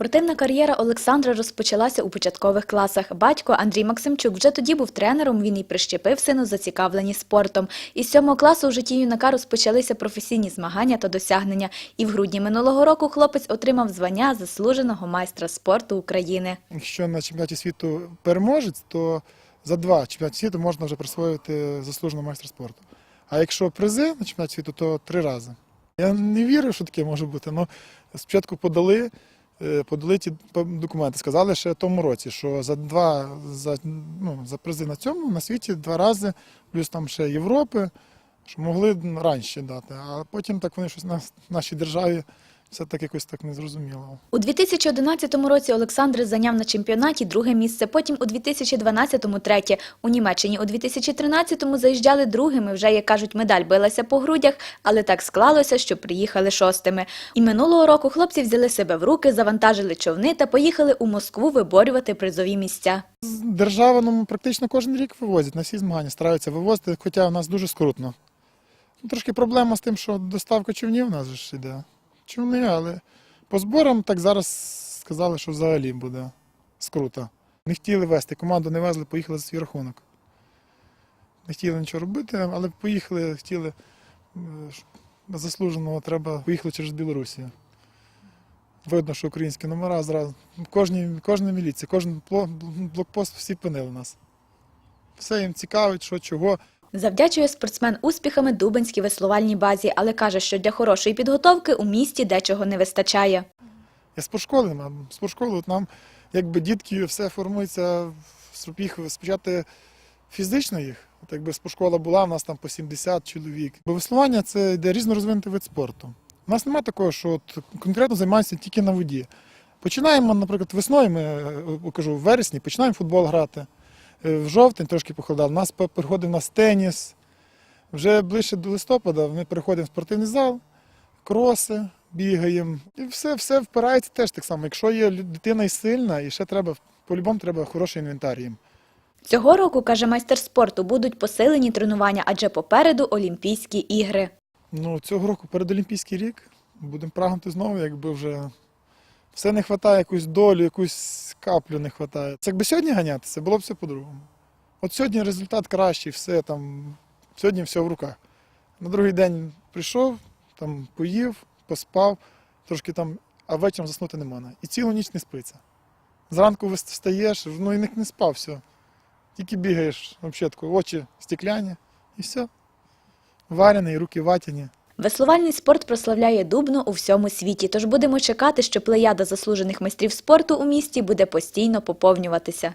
Спортивна кар'єра Олександра розпочалася у початкових класах. Батько Андрій Максимчук вже тоді був тренером. Він і прищепив сину зацікавлені спортом. Із сьомого класу у житті юнака розпочалися професійні змагання та досягнення. І в грудні минулого року хлопець отримав звання заслуженого майстра спорту України. Якщо на чемпіонаті світу переможець, то за два чемпіонати світу можна вже присвоїти заслуженого майстра спорту. А якщо призи на чемпіонаті світу, то три рази. Я не вірю, що таке може бути. Ну, спочатку подали, подали ті документи. Сказали ще в тому році, що за два за, ну, за призи на цьому на світі два рази, плюс там ще Європи, що могли раніше дати. А потім так вони щось на нашій державі все так якось так не зрозуміло. У 2011 році Олександр зайняв на чемпіонаті друге місце, потім у 2012-му третє. У Німеччині у 2013-му заїжджали другими, вже, як кажуть, медаль билася по грудях, але так склалося, що приїхали шостими. І минулого року хлопці взяли себе в руки, завантажили човни та поїхали у Москву виборювати призові місця. Держава ну, практично кожен рік вивозить на всі змагання, стараються вивозити, хоча в нас дуже скрутно. Трошки проблема з тим, що доставка човнів у нас ж іде. Човни, але по зборам так зараз сказали, що взагалі буде скруто. Не хотіли вести, команду не везли, поїхали за свій рахунок. Не хотіли нічого робити, але поїхали, хотіли е, заслуженого треба, поїхали через Білорусію. Видно, що українські номера зразу. Кожній, кожна міліція, кожен блокпост всі пинили нас. Все їм цікавить, що чого. Завдячує спортсмен успіхами Дубенській веслувальній базі, але каже, що для хорошої підготовки у місті дечого не вистачає. Я спортшколи нема. Спортшколи от нам, якби дітки, все формується, їх спочатку фізично їх. От якби спортшкола була, у нас там по 70 чоловік. Бо веслування це йде різнорозвинутий вид спорту. У нас немає такого, що от конкретно займаємося тільки на воді. Починаємо, наприклад, весною, ми е, кажу, в вересні починаємо футбол грати. Е, В жовтень трошки похолодало. У нас приходить у нас теніс. Вже ближче до листопада ми переходимо в спортивний зал, кроси, бігаємо. І все, все впирається теж так само. Якщо є дитина і сильна, і ще треба, по-любому треба хороший інвентар їм. Цього року, каже майстер спорту, будуть посилені тренування, адже попереду Олімпійські ігри. Ну, цього року передолімпійський рік будемо прагнути знову, якби вже все не вистачає, якусь долю, якусь каплю не вистачає. Це якби сьогодні ганятися, було б все по-другому. От сьогодні результат кращий, все там, сьогодні все в руках. На другий день прийшов, там поїв, поспав, трошки там, а вечором заснути не можна. І цілу ніч не спиться. Зранку встаєш, ну і не, не спав, все. Тільки бігаєш, взагалі, очі стекляні, і все. Варений, руки ватяні. Веслувальний спорт прославляє Дубно у всьому світі, тож будемо чекати, що плеяда заслужених майстрів спорту у місті буде постійно поповнюватися.